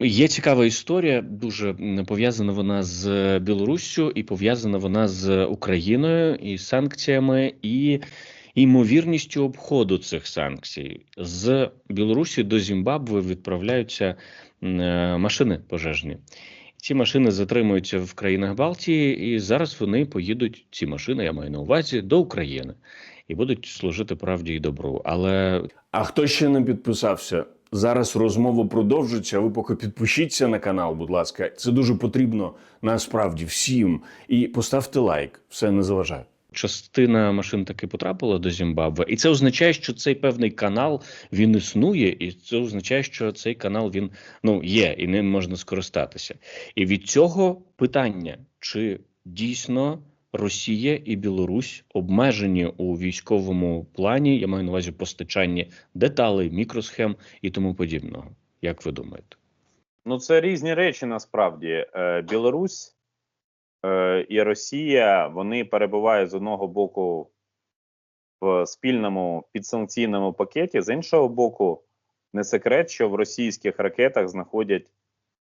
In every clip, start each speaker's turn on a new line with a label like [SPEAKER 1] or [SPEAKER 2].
[SPEAKER 1] Є цікава історія, дуже пов'язана вона з Білоруссю і пов'язана вона з Україною і санкціями, і ймовірністю обходу цих санкцій. З Білорусі до Зімбабве відправляються е, машини пожежні. Ці машини затримуються в країнах Балтії, і зараз вони поїдуть. Ці машини, я маю на увазі, до України і будуть служити правді і добру. Але
[SPEAKER 2] А хто ще не підписався? Зараз розмова продовжиться. Ви поки підпишіться на канал, будь ласка. Це дуже потрібно насправді всім. І поставте лайк, все не заважає.
[SPEAKER 1] частина машин таки потрапила до Зімбабве, і це означає, що цей певний канал він існує, і це означає, що цей канал він ну є і ним можна скористатися. І від цього питання: чи дійсно Росія і Білорусь обмежені у військовому плані? Я маю на увазі постачанні деталей, мікросхем і тому подібного. Як ви думаєте?
[SPEAKER 3] Ну, це різні речі насправді. Е, Білорусь е, і Росія вони перебувають з одного боку в спільному підсанкційному пакеті, з іншого боку, не секрет, що в російських ракетах знаходять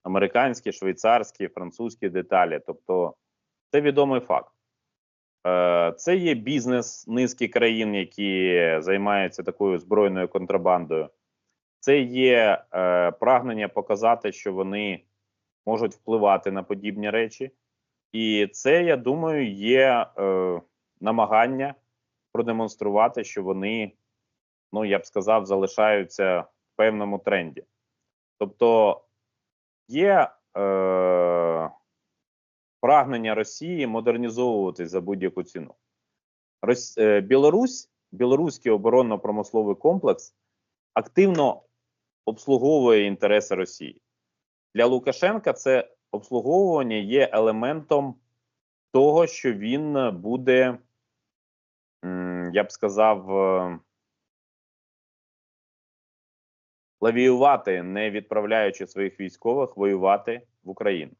[SPEAKER 3] американські, швейцарські, французькі деталі. Тобто, це відомий факт. Е, Це є бізнес низки країн, які займаються такою збройною контрабандою. Це є е, прагнення показати, що вони можуть впливати на подібні речі, і це, я думаю, є е, намагання продемонструвати, що вони, ну я б сказав, залишаються в певному тренді. Тобто є е, прагнення Росії модернізовуватись за будь-яку ціну. Рос, е, Білорусь, білоруський оборонно-промисловий комплекс активно обслуговує інтереси Росії. Для Лукашенка це обслуговування є елементом того, що він буде, я б сказав, е, лавіювати, не відправляючи своїх військових воювати в Україну.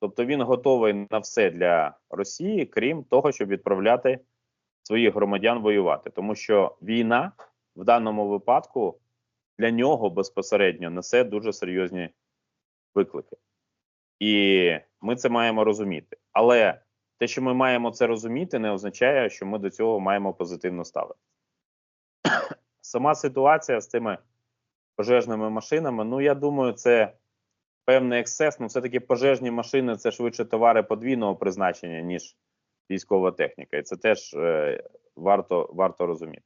[SPEAKER 3] Тобто він готовий на все для Росії, крім того, щоб відправляти своїх громадян воювати. Тому що війна в даному випадку для нього безпосередньо несе дуже серйозні виклики. І ми це маємо розуміти. Але те, що ми маємо це розуміти, не означає, що ми до цього маємо позитивно ставити. Сама ситуація з цими пожежними машинами, ну я думаю, це певний ексцес. Ну, все-таки пожежні машини це швидше товари подвійного призначення, ніж військова техніка. І це теж е, варто, варто розуміти.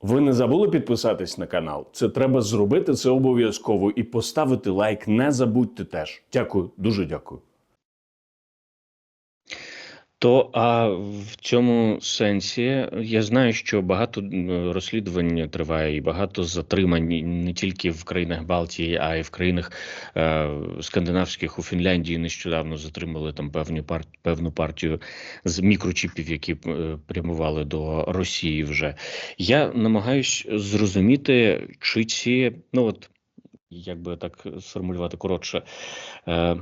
[SPEAKER 2] Ви не забули підписатись на канал? Це треба зробити це обов'язково і поставити лайк. Не забудьте теж. Дякую, дуже дякую.
[SPEAKER 1] То а в цьому сенсі я знаю, що багато розслідувань триває і багато затримань не тільки в країнах Балтії, а й в країнах е, скандинавських у Фінляндії нещодавно затримали там певні пар, певну партію з мікрочіпів, які е, прямували до Росії. Вже я намагаюсь зрозуміти, чи ці ну от як би так сформулювати коротше, е,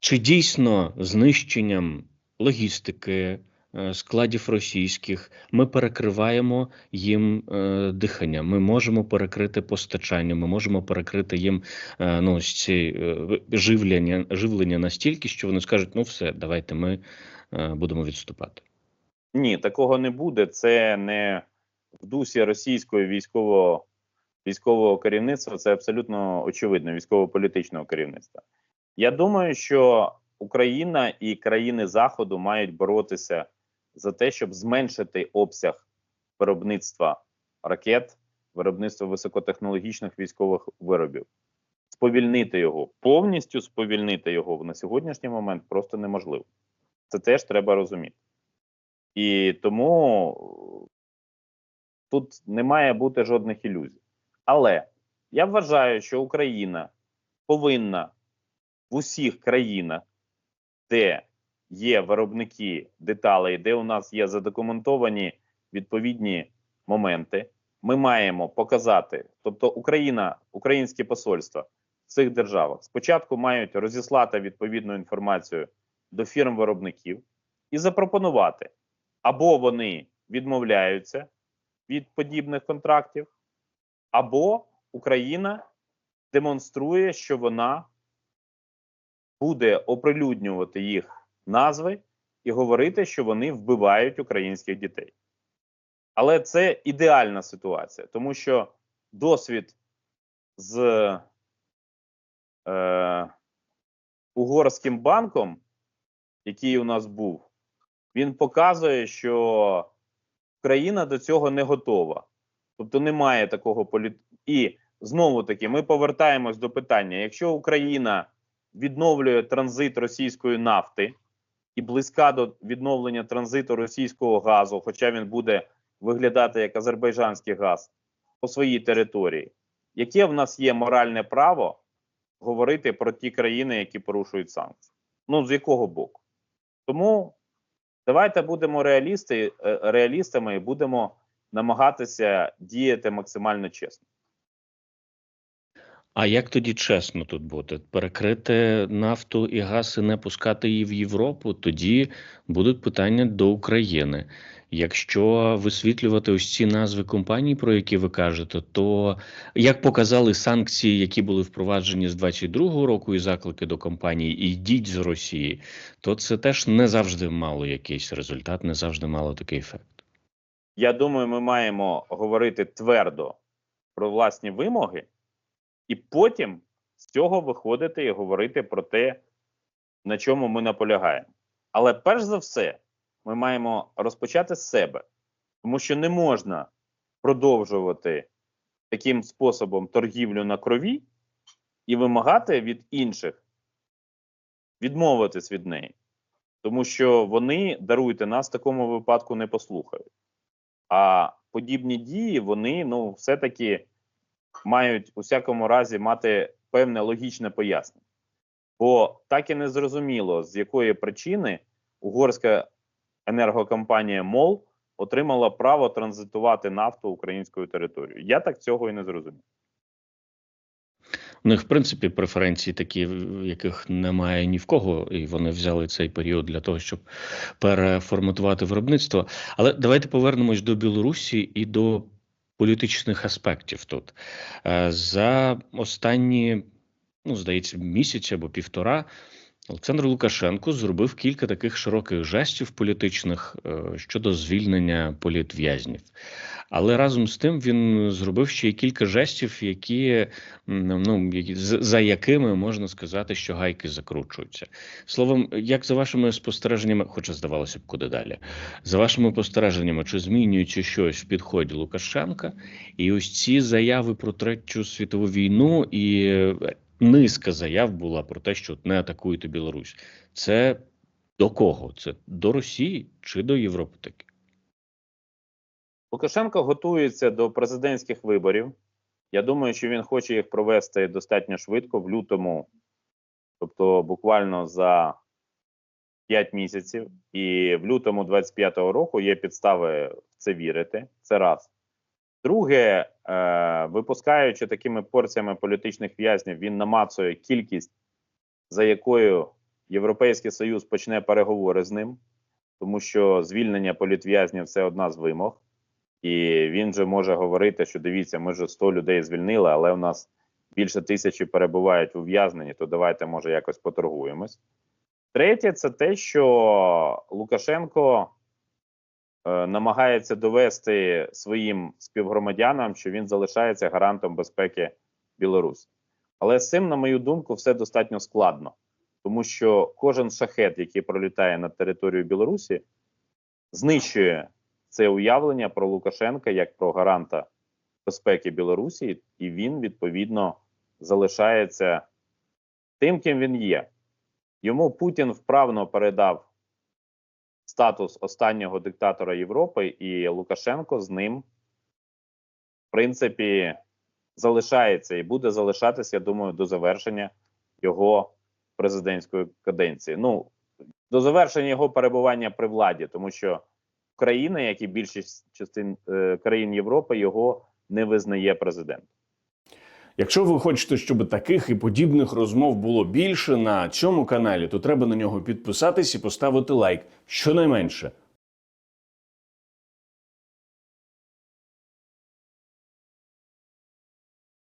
[SPEAKER 1] чи дійсно знищенням логістики, е, складів російських, ми перекриваємо їм е, дихання. Ми можемо перекрити постачання, ми можемо перекрити їм е, ну, ці живлення, живлення настільки, що вони скажуть: ну все, давайте ми будемо відступати.
[SPEAKER 3] Ні, такого не буде. Це не в дусі російського військового військового керівництва. Це абсолютно очевидно, військово-політичного керівництва. Я думаю, що Україна і країни Заходу мають боротися за те, щоб зменшити обсяг виробництва ракет, виробництва високотехнологічних військових виробів, сповільнити його, повністю сповільнити його на сьогоднішній момент просто неможливо. Це теж треба розуміти. І тому тут не має бути жодних ілюзій. Але я вважаю, що Україна повинна в усіх країнах, де є виробники деталей, де у нас є задокументовані відповідні моменти, ми маємо показати, тобто Україна, українське посольство в цих державах спочатку мають розіслати відповідну інформацію до фірм виробників і запропонувати, або вони відмовляються від подібних контрактів, або Україна демонструє, що вона буде оприлюднювати їх назви і говорити, що вони вбивають українських дітей. Але це ідеальна ситуація, тому що досвід з е, угорським банком, який у нас був, він показує, що країна до цього не готова. Тобто немає такого політ... І знову таки, ми повертаємось до питання: якщо Україна відновлює транзит російської нафти і близька до відновлення транзиту російського газу, хоча він буде виглядати як азербайджанський газ по своїй території, яке в нас є моральне право говорити про ті країни, які порушують санкції? Ну з якого боку? Тому давайте будемо реалісти, е, реалістами і будемо намагатися діяти максимально чесно.
[SPEAKER 1] А як тоді чесно тут бути? Перекрити нафту і газ і не пускати її в Європу? Тоді будуть питання до України. Якщо висвітлювати ось ці назви компаній, про які ви кажете, то як показали санкції, які були впроваджені з 22-го року, і заклики до компаній «Йдіть з Росії, то це теж не завжди мало якийсь результат, не завжди мало такий ефект.
[SPEAKER 3] Я думаю, ми маємо говорити твердо про власні вимоги, і потім з цього виходити і говорити про те, на чому ми наполягаємо. Але перш за все, ми маємо розпочати з себе, тому що не можна продовжувати таким способом торгівлю на крові і вимагати від інших відмовитись від неї, тому що вони даруйте нас в такому випадку не послухають. А подібні дії вони ну все-таки мають у всякому разі мати певне логічне пояснення. Бо так і не зрозуміло, з якої причини угорська енергокомпанія МОЛ отримала право транзитувати нафту українською територією. Я так цього і не зрозумів.
[SPEAKER 1] У них, в принципі, преференції такі, яких немає ні в кого, і вони взяли цей період для того, щоб переформатувати виробництво. Але давайте повернемось до Білорусі і до політичних аспектів тут. Е, За останні, ну, здається, місяць або півтора. Олександр Лукашенко зробив кілька таких широких жестів політичних е, щодо звільнення політв'язнів. Але разом з тим він зробив ще й кілька жестів, які ну за якими можна сказати, що гайки закручуються. Словом, як за вашими спостереженнями, хоча здавалося б, куди далі, за вашими спостереженнями, чи змінюється щось в підході Лукашенка, і ось ці заяви про третю світову війну і низка заяв була про те, що не атакуйте Білорусь. Це до кого? Це до Росії чи до Європи таки?
[SPEAKER 3] Лукашенко готується до президентських виборів. Я думаю, що він хоче їх провести достатньо швидко в лютому, тобто буквально за 5 місяців. І в лютому 25-го року є підстави в це вірити. Це раз. Друге, випускаючи такими порціями політичних в'язнів, він намацує кількість, за якою Європейський Союз почне переговори з ним, тому що звільнення політв'язнів це одна з вимог. І він же може говорити, що дивіться, ми вже 100 людей звільнили, але у нас більше тисячі перебувають у ув'язненні, то давайте, може, якось поторгуємось. Третє, це те, що Лукашенко е, намагається довести своїм співгромадянам, що він залишається гарантом безпеки Білорусі. Але з цим, на мою думку, все достатньо складно, тому що кожен шахет, який пролітає над територією Білорусі, знищує це уявлення про Лукашенка як про гаранта безпеки Білорусі, і він відповідно залишається тим, ким він є. Йому Путін вправно передав статус останнього диктатора Європи, і Лукашенко з ним, в принципі, залишається і буде залишатися, я думаю, до завершення його президентської каденції. Ну, до завершення його перебування при владі, тому що країна, як і більшість частин е, країн Європи, його не визнає президент.
[SPEAKER 2] Якщо ви хочете, щоб таких і подібних розмов було більше на цьому каналі, то треба на нього підписатись і поставити лайк щонайменше.